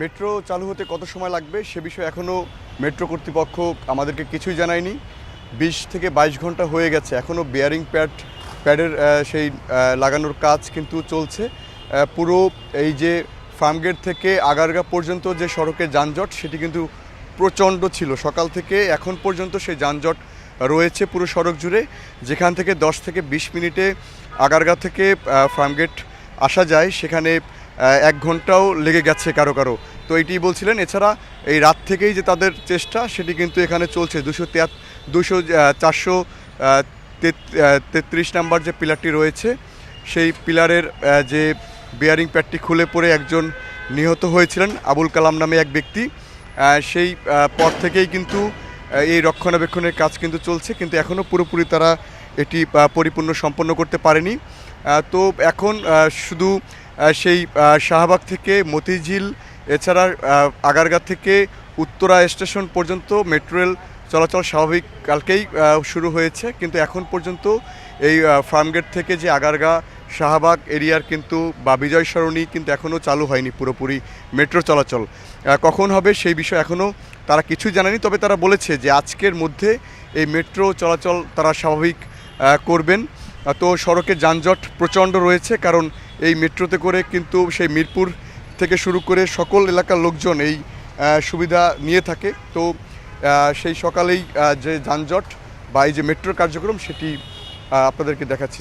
Metro চালু হতে কত সময় লাগবে সে বিষয়ে এখনও মেট্রো কর্তৃপক্ষ আমাদেরকে কিছুই জানায়নি। বিশ থেকে বাইশ ঘণ্টা হয়ে গেছে, এখনও বেয়ারিং প্যাড প্যাডের সেই লাগানোর কাজ কিন্তু চলছে। পুরো এই যে ফার্মগেট থেকে আগারগা পর্যন্ত যে সড়কের যানজট, সেটি কিন্তু প্রচণ্ড ছিল। সকাল থেকে এখন পর্যন্ত সেই যানজট রয়েছে পুরো সড়ক জুড়ে, যেখান থেকে দশ থেকে বিশ মিনিটে আগারগা থেকে ফার্মগেট আসা যায়, সেখানে এক ঘন্টাও লেগে গেছে কারও কারও। তো এটি বলছিলেন। এছাড়া এই রাত থেকেই যে তাদের চেষ্টা, সেটি কিন্তু এখানে চলছে। দুশো তিয়াত, দুশো চারশো তেত্রিশ নাম্বার যে পিলারটি রয়েছে, সেই পিলারের যে বিয়ারিং প্যাডটি খুলে পড়ে একজন নিহত হয়েছিলেন, আবুল কালাম নামে এক ব্যক্তি। সেই পর থেকেই কিন্তু এই রক্ষণাবেক্ষণের কাজ কিন্তু চলছে। কিন্তু এখনও পুরোপুরি তারা এটি পরিপূর্ণ সম্পন্ন করতে পারেনি। তো এখন শুধু সেই শাহবাগ থেকে মতিঝিল, এছাড়া আগারগা থেকে উত্তরা স্টেশন পর্যন্ত মেট্রো রেল চলাচল স্বাভাবিক কালকেই শুরু হয়েছে। কিন্তু এখন পর্যন্ত এই ফার্মগেট থেকে যে আগারগা, শাহবাগ এরিয়ার কিন্তু বা বিজয় সরণি কিন্তু এখনও চালু হয়নি পুরোপুরি মেট্রো চলাচল। কখন হবে সেই বিষয়ে এখনও তারা কিছু জানেনি তবে তারা বলেছে যে আজকের মধ্যে এই মেট্রো চলাচল তারা স্বাভাবিক করবেন। তো সড়কে যানজট প্রচণ্ড রয়েছে, কারণ এই মেট্রোতে করে কিন্তু সেই মিরপুর থেকে শুরু করে সকল এলাকার লোকজন এই সুবিধা নিয়ে থাকে। তো সেই সকালেই যে যানজট বা এই যে মেট্রোর কার্যক্রম সেটি আপনাদেরকে দেখাচ্ছি।